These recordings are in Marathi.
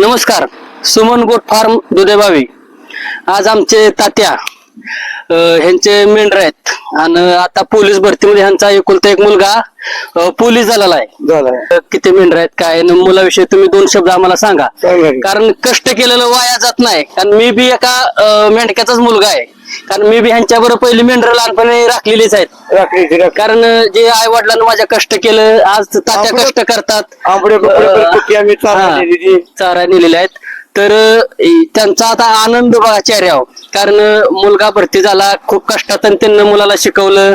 नमस्कार सुमन गोट फार्म दुधेबावी. आज आमचे तात्या ह्यांचे मेंढर आहेत. आणि आता पोलीस भरतीमध्ये ह्यांचा एकुलता एक मुलगा पोलीस झालेला आहे. किती मेंढर आहेत काय आणि मुलाविषयी तुम्ही दोन शब्द आम्हाला सांगा. कारण कष्ट केलेलं वाया जात नाही. कारण मी बी एका मेंढक्याचाच मुलगा आहे. कारण मी बी ह्यांच्या बरोबर पहिली मेंढर लहानपणी राखलेलीच आहेत. कारण जे आई वडिलांना माझ्या कष्ट केलं आज तात्या आंबडे- कष्ट करतात. चारा हा, नेलेले आहेत. तर अं, त्यांचा आता आनंद बघा चेहऱ्यावर. कारण मुलगा भरती झाला खूप कष्टात त्यांना मुलाला शिकवलं.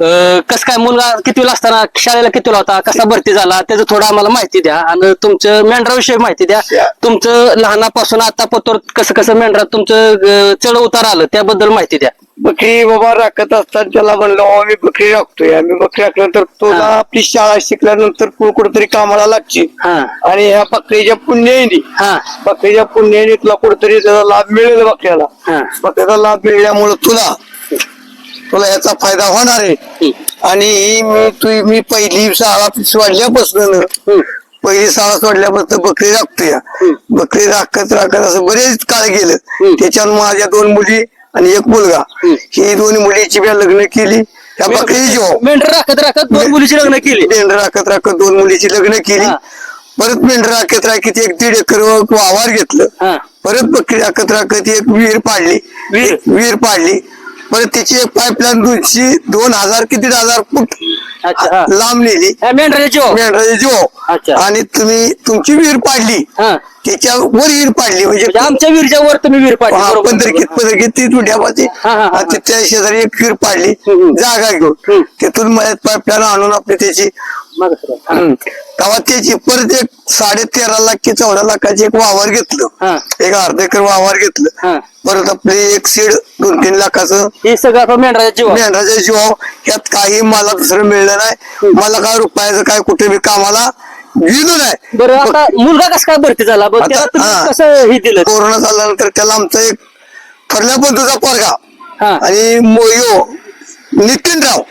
कस काय मुलगा कितवीला असताना शाळेला कितवीला होता कसा भरती झाला त्याचं थोडं आम्हाला माहिती द्या. आणि तुमचं मेंढराविषयी माहिती द्या. तुमचं लहानापासून आता पतोर कसं कसं मेंढरात तुमचं चढ उतार आलं त्याबद्दल माहिती द्या. बकरी बाबा राखत असताना त्याला म्हणलं "अहो, आम्ही बकरी राखतोय. आम्ही बकरी राखल्यानंतर तुला. आपली शाळा शिकल्यानंतर तू कुठेतरी कामाला लागची. हा. आणि ह्या बकरीच्या पुण्याने हा. बकरीच्या पुण्याने तुला कुठेतरी त्याचा लाभ मिळेल बकऱ्याला. हा. त्याचा लाभ मिळाल्यामुळे तुला तुला याचा फायदा होणार आहे. आणि ही मी तू मी पहिली शाळा सोडल्यापासून. पहिली शाळा सोडल्यापासून बकरी राखतोय. बकरी राखत राखत असं बरेच काळ गेलं. त्याच्यात माझ्या दोन मुली आणि एक मुलगा. ही दोन मुलीची मी लग्न केली. त्या बकरी जीव. मेंढर राखत राखत दोन मुलीची लग्न केली. मेंढर राखत राखत दोन मुलीची लग्न केली. परत मेंढर राखत राखत एक दीड एकर वावर घेतलं. परत बकरी राखत राखत एक विहीर पाडली. विहीर पाडली. परत त्याची एक पाईपलाईन दोनशे दोन हजार किती हजार फूट अच्छा हा. लांब नेली हा, मेंढराचे जीव मेंढराचे जीव अच्छा. आणि तुम्ही तुमची विहीर पाडली हा त्याच्या वर विहीर पाडली म्हणजे म्हणजे आमच्या विरच्या वर तुम्ही वीर पाडली हा, बरोबर. पंधरकीत पंधरकीत ती तुंड्यापाची हा, हा, हा. त्या शेजारी एक विहीर पाडली हम्म. जागा हम्म. घेऊन तिथून मळ्यात पाईपलाईन आणून आपली त्याची. तेव्हा त्याची परत एक साडे तेरा लाख की चौदा लाखाची एक वावर घेतलं. एक अर्धा एकर वावर घेतलं. परत आपले एक सीड दोन तीन लाखाचं हे सगळं मेंढराच्या जीव जीवाव यात काही मला दुसरं मिळलं नाही. मला काय रुपयाचं काय कुठे मी कामाला गेलो नाही. बरं आता मुलगा कसा काय भरती झाला? हा. कसं हे दिलं? कोरोना झाल्यानंतर त्याला आमचा एक थोरल्या बंधूचा पोरगा हा. आणि मोयो नितीन राव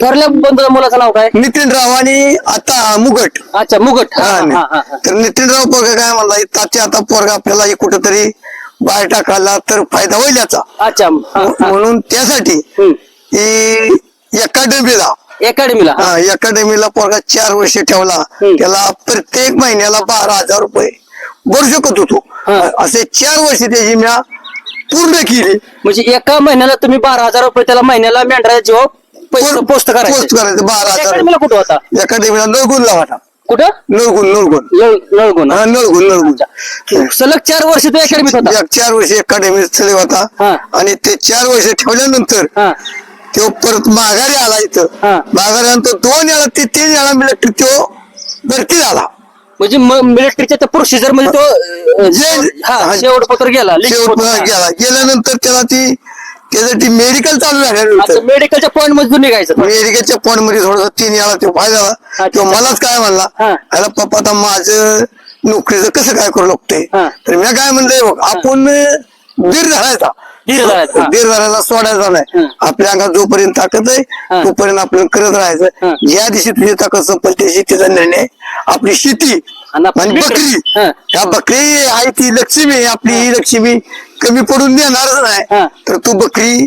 थोरल्या बंधूच्या मुलाचं नाव काय नितीन राव आणि आता मुगट अच्छा मुगट हा, हा, हा, हा, हा. तर नितीन राव पोरगा काय म्हणला ताचे आता पोरगा आपल्याला हे कुठेतरी बाहेर टाकायला तर फायदा होईल याचा अच्छा हा, हा. म्हणून त्यासाठी हम्म. ही अकॅडमीला अकॅडमीला हा. अकॅडमीला पोरगा चार वर्ष ठेवला हम्म. त्याला प्रत्येक महिन्याला बारा हजार रुपये भरू शकत होतो हा. असे चार वर्ष त्याची म्या पूर्ण केली म्हणजे एका महिन्याला तुम्ही बारा हजार रुपये त्याला महिन्याला मेंढराच्या जीव पोस्ट पोस्ट करायचे. करायचं. बारा हजार. अकॅडमीला कुठं होता? अकॅडमीला नळगुणला होता कुठं? नळगुण नळगुण. नळ- नळगुण. हा नळगुण नळगुण. सलग चार वर्ष तो अकॅडमीत होता. एक चार वर्ष अकॅडमी चालू होता. हा. आणि ते चार वर्ष ठेवल्यानंतर हा. तो परत माघारी आला इथं. हा. माघारी नंतर दोन वेळा ते तीन वेळा मिलिटरी तो भरती झाला. म्हणजे मिलिटरीच्या त्या प्रोसिजरमध्ये तो अं, जे- हा हा. शेवट पत्र गेला. शेवट लिखित पत्र. पुन्हा गेला. गेल्यानंतर त्याला ती त्यासाठी मेडिकल चालू झाल्यानंतर मेडिकलच्या पॉईंटमध्ये निघायचं मेडिकलच्या पॉइंटमध्ये थोडस तीन वेळा तो फायदा. तो मलाच काय म्हणला. अरे पप्पा आता माझं नोकरीचं कसं काय करू लागतंय. तर मी काय म्हणलंय बघ आपण धीर धरायचा धीर धरायला सोडायचा नाही. आपल्या अंगात जोपर्यंत ताकद. आहे तोपर्यंत आपण करत. राहायचं ज्या दिवशी तुझी ताकद संपल त्या शेतीचा निर्णय आपली शेती आणि बकरी. ह्या बकरी आहे ती लक्ष्मी. आपली ही लक्ष्मी कमी पडून देणारच हा. नाही तर तू बकरी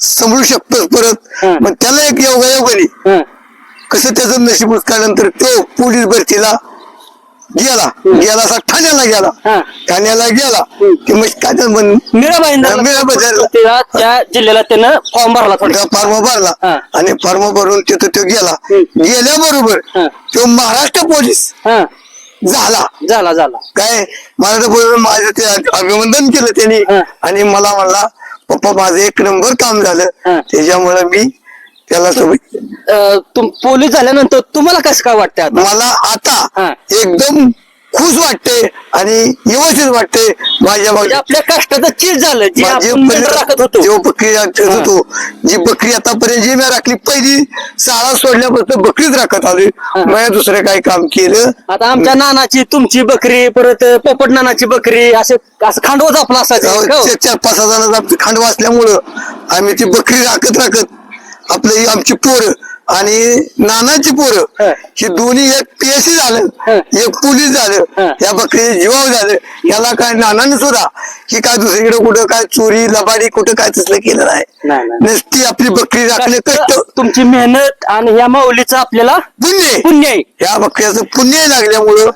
सांभाळू शकतोस परत. मग त्याला एक योगा योगाने हा. कसं त्याचं नशीब उचकाल्यानंतर तो पोलीस भरतीला गेला. गेला असा ठाण्याला गेला. हा. ठाण्याला गेला. ते मग काय ते म्हण- मीराबाई मीराबाई त्या त्या जिल्ह्याला त्यानं फॉर्म भरला त्या फॉर्म भरला. हा. आणि फॉर्म भरून तिथं तो गेला. हम्म. गेल्याबरोबर हा. तो महाराष्ट्र पोलीस हा. झाला. झाला झाला. काय? महाराष्ट्र पोलीस माझं ते अभिनंदन केलं त्यांनी. हा. आणि मला म्हणला पप्पा माझं एक नंबर काम हा. झालं त्याच्यामुळे मी त्याला अं, तुम पोलीस झाल्यानंतर तुम्हाला कसं काय वाटतं आता? मला हा. आता एकदम खुश वाटते आणि व्यवस्थित वाटते माझ्या म्हणजे माझ्या आपल्या कष्टाचं चीज झालं जे माझी आपण मेंढर राखत होतो. जो बकरी राखत होतो जी बकरी आतापर्यंत जी मी राखली पहिली शाळा सोडल्यापासून बकरीच राखत आली मी दुसरं काही काम केलं? आता आमच्या नानाची तुमची बकरी परत पोपट नानाची बकरी असे असं खांडवच आपला असायचं हो. चार चार पाच हजार आमची खांड वाचल्यामुळं आम्ही ती बकरी राखत राखत आपलं आमची पोरं आणि नानाची पोरं हा. दोन्ही एक पीएससी झालं. एक पोलीस झालं. या बकरी जीवाव झालं याला काय नानाने सुद्धा की काय दुसरीकडे कुठं काय चोरी लबाडी कुठं काय तसलं केलं नाही. नसती आपली बकरी राखले कष्ट तुमची मेहनत आणि या माऊलीचं आपल्याला पुण्य आहे. पुण्य आहे या बकऱ्याचं पुण्य लागल्यामुळं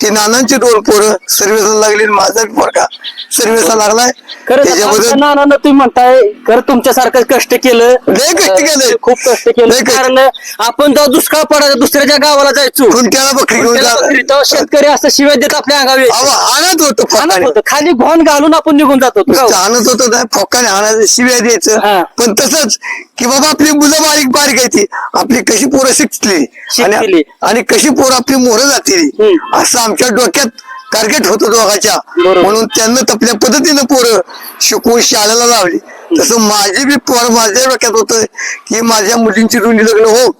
ती नानांची दोन पोरं सर्व्हिसला लागली आणि माझा बी पोरगा सर्व्हिसला लागलाय? खरं त्याच्याबद्दल नानानं तुम्ही म्हणताय खरं तुमच्यासारखं कष्ट केलं. लय कष्ट केलंय. खूप कष्ट केलं. लय कष्ट. कारण आपण जेव्हा दुष्काळ पडायचा दुसऱ्याच्या गावाला जायचो खुंट्याला बकरी घेऊन त्याला जा बकरी, तेव्हा शेतकरी असं शिवाय देत आपल्या अंगावे आणत होतो आणत फोकाने. होतं. खाली घोण घालून आपण निघून जात नुसतं आणत होतो ना फोकाने आणायचं शिव्या हा. द्यायचं पण तसंच की बाबा आपली मुलं बारीक बारीक आहे ती आपली कशी पोरं शिकली शिकली. आणि कशी पोरं आपली मोरं जातील हम्म. असं आमच्या डोक्यात टार्गेट होतं दोघाच्या बरोबर. म्हणून त्यांना तपल्या पद्धतीनं पोरं शिकवून शाळेला लावली तसं माझी बी पोर माझ्या डोक्यात होतं की माझ्या मुलींची दोन्ही लग्न हो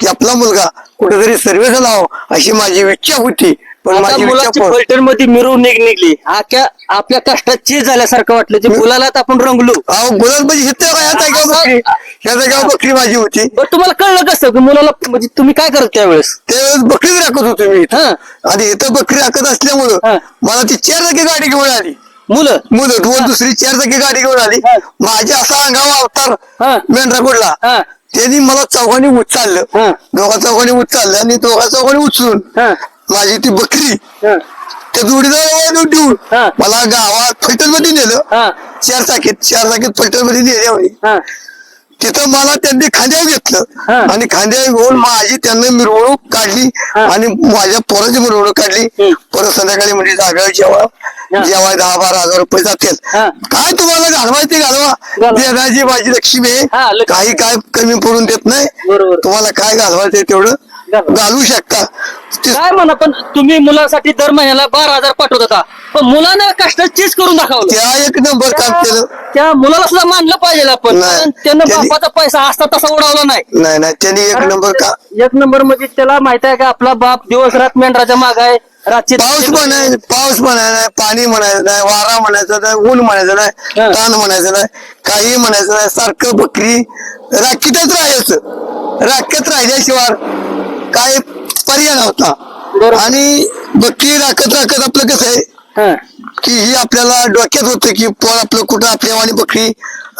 की आपला मुलगा कुठेतरी सर्वेला लाव अशी माझी इच्छा होती पण आता माझी इच्छा मुलाची पोर- फलटणमध्ये मिरवून निघ निघली. आख्या आपल्या कष्टात चीज झाल्यासारखं वाटलं ते मुलाला तर आपण रंगलो. अहो गुलाल म्हणजे हित जागेवर बकरी ह्या जागेवर बकरी माझी होती? बरं तुम्हाला कळलं कसं? की मुलाला म्हणजे तुम्ही काय करत त्यावेळेस? त्यावेळेस बकरीच राखत होतो मी इथं. हा? आणि इथं बकरी राखत असल्यामुळं हा. मला ती चार चाकी गाडी घेऊन आली. मुलं? मुलं दोन दुसरी चार चाकी गाडी घेऊन आली. हा. माझ्या असा अंगावर हा. अवतार मेंढराकोडला. हा? त्यांनी मला चौघांनी उचललं. हा. दोघा चौघांनी उचललं आणि दोघा चौघांनी उचलून हा? माझी ती बकरी हा त्या जोडीदार ठेवून हा. मला गावात फलटणमध्ये नेलं हा चार चाकीत चार चाकीत फलटणमध्ये नेल्या हा तिथं मला त्यांनी खांद्यावर हा. घेतलं आणि खांद्यावर घेऊन माझी त्यांनी मिरवणूक काढली हा. आणि माझ्या पोराची मिरवणूक काढली हम्म. परत संध्याकाळी म्हणजे जागा जेव्हा. जेव्हा दहा बारा हजार रुपये जातील. हा. काय तुम्हाला घालवायचे ते घालवा. घालवा. देण्याची माझी लक्ष्मी आहे. हा, लक्ष्मी. काही काय कमी पडून देत नाही. बरोबर. तुम्हाला काय घालवायचं तेवढं घालवा. घालू शकता. ते- काय म्हणा पण तुम्ही मुलासाठी दर महिन्याला बारा हजार पाठवत होता. पण मुलानं कष्टात चीज करून दाखवलं. त्या एक नंबर काम केलं. त्या- त्या मुलाला सुद्धा मानलं पाहिजे आपण. नाही. कारण त्यानं त्यांनी- बापाचा पैसा असता तसा उडवला नाही. नाही नाही. त्यांनी एक नंबर का एक नंबर म्हणजे त्याला माहीत आहे का आपला बाप दिवस रात मेंढराच्या माग आहे. रातची पाऊस आहे पाऊस म्हणायचा नाही पाणी म्हणायचं नाही वारा म्हणायचा नाही ऊन म्हणायचं नाही. ताण म्हणायचं नाही काही म्हणायचं नाही सारखं बकरी राखीतच राहायचं राख्यात राहिल्याशिवाय काय पर्याय नव्हता. आणि बकरी राखत राखत आपलं कसं आहे हा. की ही आपल्याला डोक्यात होतं की पोर आपलं कुठं आपल्या वाणी बकरी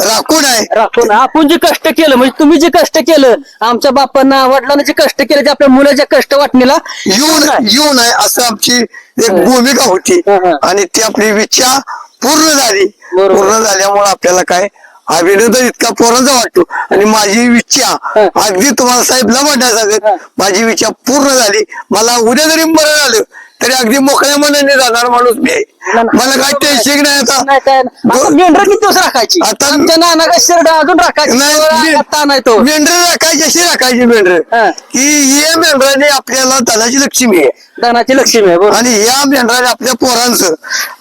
राखून आहे राखून आपण जे कष्ट केलं म्हणजे तुम्ही जे कष्ट केलं आमच्या बापांना वडिलांना जे कष्ट केलं ते आपल्या मुलाच्या कष्ट वाटणीला येऊन नाही. येऊ नये असं आमची एक भूमिका होती हा, हा. आणि ती आपली इच्छा पूर्ण झाली बरोबर. पूर्ण झाल्यामुळे आपल्याला काय अभिनंदन इतका पोरांचा वाटतो आणि माझी इच्छा हा. अगदी तुम्हाला साहेब न म्हणण्या. सांगत माझी इच्छा पूर्ण झाली मला उद्या जरी मरण आलं तरी अगदी मोकळ्या मनाने जाणार माणूस मी. आहे. मला काय टेन्शन नाही आता. नाही काय आता मेंढर किती दिवस राखायची? आता- आमच्या नाना काय शिरडा अजून राखायची. नाही आता नाही तो. मेंढर राखायची अशी राखायची मेंढर. हा. की हे मेंढराने आपल्याला धनाची लक्ष्मी आहे. धनाची लक्ष्मी आहे बरोबर. आणि या मेंढराने आपल्या पोरांचं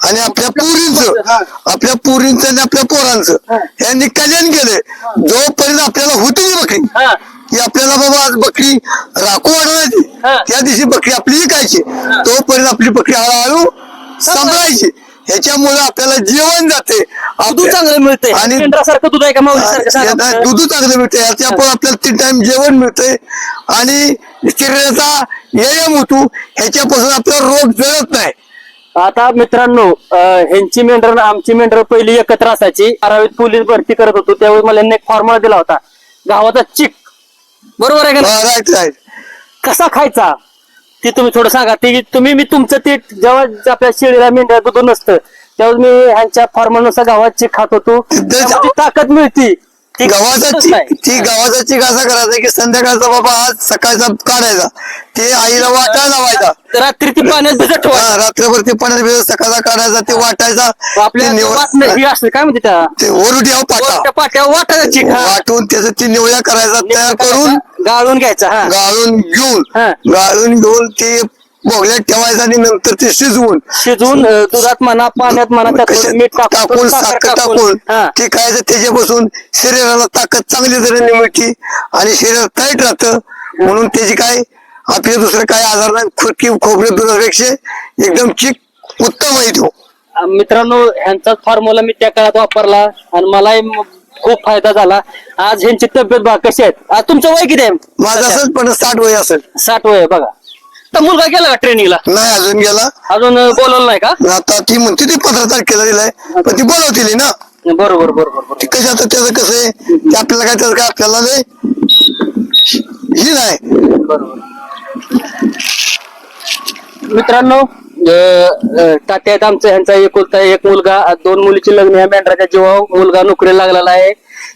आणि आपल्या पुरींचं हा. आपल्या पुरींचं आणि आपल्या पोरांचं हा. यांनी कल्याण केलंय. जोपर्यंत आपल्याला होती बकरी हा. की आपल्याला बाबा आज बकरी राखू वाढवायची. त्या दिवशी बकरी आपली विकायची. तोपर्यंत आपली बकरी हळूहळू सांभाळायची. ह्याच्यामुळे आपल्याला जेवण जाते. दूध चांगलं मिळतंय. आणि दूध आहे का चांगलं मिळते याच्यामुळे आपल्याला तीन टाइम जेवण मिळतंय. आणि शरीराचा व्यायाम होतो. ह्याच्यापासून आपला रोग जळत नाही. आता मित्रांनो ह्यांची मेंढर आमची मेंढर पहिली एकत्र असायची. बारावीत पोलीस भरती करत होतो. त्यावेळी मला यांनी एक फॉर्म्युला दिला होता. गावाचा चिक. बरोबर आहे का नाही? राईट राईट कसा खायचा? ते तुम्ही थोडं सांगा. ते तुम्ही मी तुमचं ते जेव्हा आपल्या शेळीला मेंढ्या दूध नसतं त्यावेळेस मी ह्यांच्या फॉर्म्युलानुसार गावात चिक खात होतो ताकद मिळती. ती गव्हाचा. ती गव्हाचा चिक असा करायचा की संध्याकाळचा बाबा आज सकाळचा काढायचा. ते आईला वाटायला लावायचा. रात्री ती पाण्यात भिजत रात्रभर ते पाण्यात भिजत सकाळचा काढायचा ते वाटायचा. आपल्या काय म्हणते त्या? ते ओरुट्या पाटा. वरच्या पाट्यावर वाटायचा चिक. वाटून त्याचं ती निवळ्या करायचा तयार करून गाळून घ्यायचा हा. गाळून घेऊन. गाळून घेऊन ते भोगल्यात ठेवायचं आणि नंतर ते शिजवून. शिजवून अं, दुधात म्हणा पाण्यात म्हणा त्यात कशा- थोडं मीठ टाकून टाकून साखर टाकून. हा. ते खायचं त्याच्यापासून शरीराला ताकद चांगली तऱ्हेने मिळते आणि शरीर टाईट राहतं म्हणून त्याची काय आपले दुसरं काय आजार नाही खुरकी खोबरे दुधापेक्षा एकदम चिक उत्तम आहे तो. मित्रांनो ह्यांचाच फॉर्म्युला मी त्या काळात वापरला आणि मलाही म- खूप फायदा झाला. आज ह्यांची तब्येत बघा कशी आहेत? आज तुमचं वय किती आहे? माझं असंच पण साठ वय असेल. साठ वय आहे बघा. तर मुलगा गेला का ट्रेनिंगला नाही अजून गेला. अजून बोलवलं नाही का? आता ती म्हणते ती पंधरा तारखेला दिलाय. पण ती बोलवतील ना. बरोबर बरोबर बरोबर. ती कशी आता त्याचं कसं आहे? ते आपल्याला काय त्याचं काय आपल्याला लय ही नाही. मित्रांनो अं, अं, तात्या आहेत आमचं ह्यांचा एक होता एक मुलगा दोन मुलीची लग्न ह्या मेंढराच्या जीवावर मुलगा नोकरीला लागलेला आहे.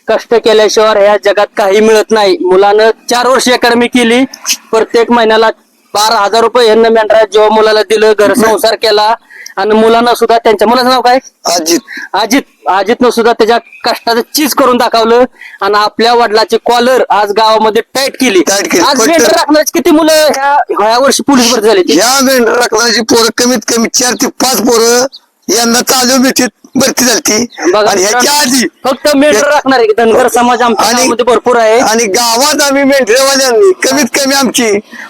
कष्ट केल्याशिवाय ह्या जगात काही मिळत नाही. मुलानं चार वर्ष अकॅडमी केली प्रत्येक महिन्याला बारा हजार रुपये यांना मेंढरा जेव्हा मुलाला दिलं घर संसार केला आणि मुलांना सुद्धा त्यांच्या मुलाचं नाव काय अजित अजित अजितनं सुद्धा त्याच्या कष्टाचं चीज करून दाखवलं आणि आपल्या वडिलाची कॉलर आज गावामध्ये टाईट केली Tight केली. आज मेंढर राखण्याची किती मुलं ह्या ह्या वर्षी पोलीस भरती झाली ती? या मेंढरा राखणारी पोरं कमीत कमी चार ते पाच पोरं यांना चालू भीतीत भरती झाली बघा आणि ह्याच्या आधी फक्त मेंढर राखणार आहे धनगर समाज आमच्या आणि- गावामध्ये भरपूर आहे आणि गावात आम्ही मेंढरेवाल्यांनी कमीत कमी आमची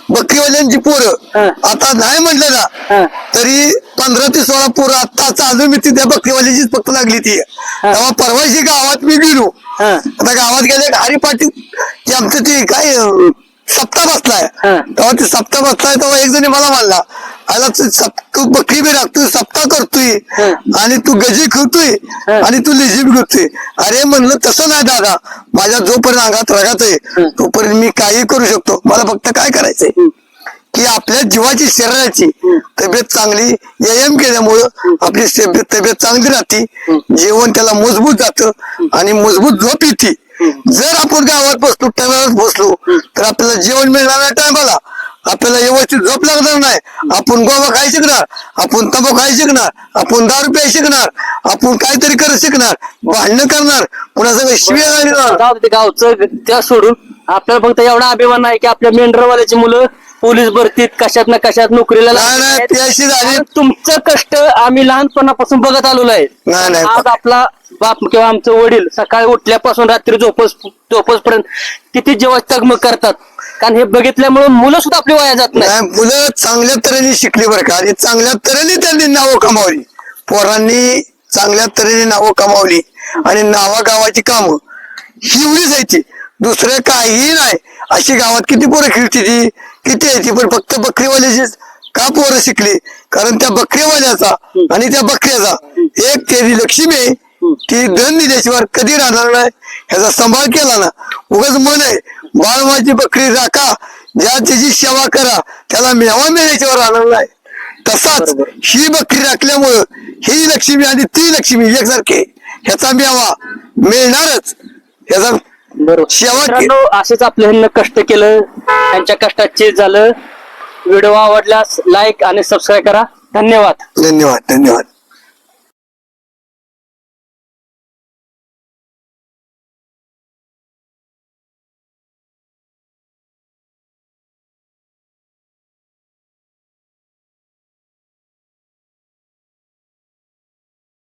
बकरीवाल्यांची हा. पोरं आता नाही म्हटलं हा. ना तरी पंधरा ते सोळा पोरं आता चालू मी त्या बकरीवाल्याचीच फक्त लागली ती तेव्हा परवाशी गावात मी गेलो हा. आता गावात गेले हरी पाटील ते आमचं ते काय अं, सप्ताह बसलाय हा. तेव्हा ते सप्ताह बसलाय तेव्हा एक जणी मला म्हणला आला तू सप- तू बकरी बी राखतोय सप्ताह करतोय. आणि तू गजी खेळतोय. आणि तू लिजिम घेतोय अरे म्हणलं तसं नाही दादा. माझ्या जोपर्यंत अंगात रगात आहे. तोपर्यंत मी काही करू शकतो. मला फक्त काय करायचंय? की आपल्या जीवाची शरीराची तब्येत चांगली व्यायाम केल्यामुळं आपली तब्येत तब्येत चांगली राहते. जेवण त्याला मजबूत जातं आणि मजबूत झोप येते. जर आपण गावात बसलो टायमावर बसलो तर आपल्याला जेवण मिळणार नाही टायमाला आपल्याला व्यवस्थित झोप लागणार नाही. आपण गोवा खाय शिकणार आपण तंबाखू खाय शिकणार आपण दारू प्याय शिकणार आपण काहीतरी करत शिकणार भांडणं करणार पुन्हा सगळं शिव्या घालणार. जाऊ दे ते गावचं त्या सोडून. आपल्याला फक्त एवढा अभिमान आहे की आपल्या मेंढरवाल्याची मुलं पोलीस भरतीत कशात ना कशात नोकरीला नाही, नाही, झाली. तुमचं कष्ट आम्ही लहानपणापासून बघत आलेलो आहे. नाही, नाही. आज आपला बाप किंवा आमचं वडील सकाळी उठल्यापासून रात्री झोपस झोपसपर्यंत किती जेव्हा तगमग करतात. कारण हे बघितल्यामुळे मुलं सुद्धा आपली वाया जात नाही. नाही मुलं चांगल्या तऱ्हेने शिकली बरं का. आणि चांगल्या तऱ्हेने त्यांनी नावं कमावली. पोरांनी चांगल्या तऱ्हेने नावं कमावली. आणि नावा गावाची कामं. ही एवढीच आहे ती. दुसरं काहीही नाही. अशी गावात किती पोरं खेळती ती? किती आहे ती पण फक्त बकरीवाल्याचीच का पोरं शिकली कारण त्या बकरीवाल्याचा आणि त्या बकऱ्याचा एक त्याची लक्ष्मी आहे ती धन दिल्याशिवाय कधी राहणार नाही ह्याचा सांभाळ केला ना. उगाच मन आहे बाळ माझी बकरी राखा ज्या त्याची सेवा करा त्याला मेवा मिळाल्याशिवाय राहणार नाही. तसाच. ही बकरी राखल्यामुळं ही लक्ष्मी आणि ती लक्ष्मी एकसारखे ह्याचा मेवा मिळणारच. ह्याचा बरोबर. शेवट- मित्रांनो असेच आपल्या ह्यांना कष्ट केलं त्यांच्या कष्टात चीज झालं. व्हिडिओ आवडल्यास लाईक आणि सबस्क्राईब करा. धन्यवाद. धन्यवाद धन्यवाद.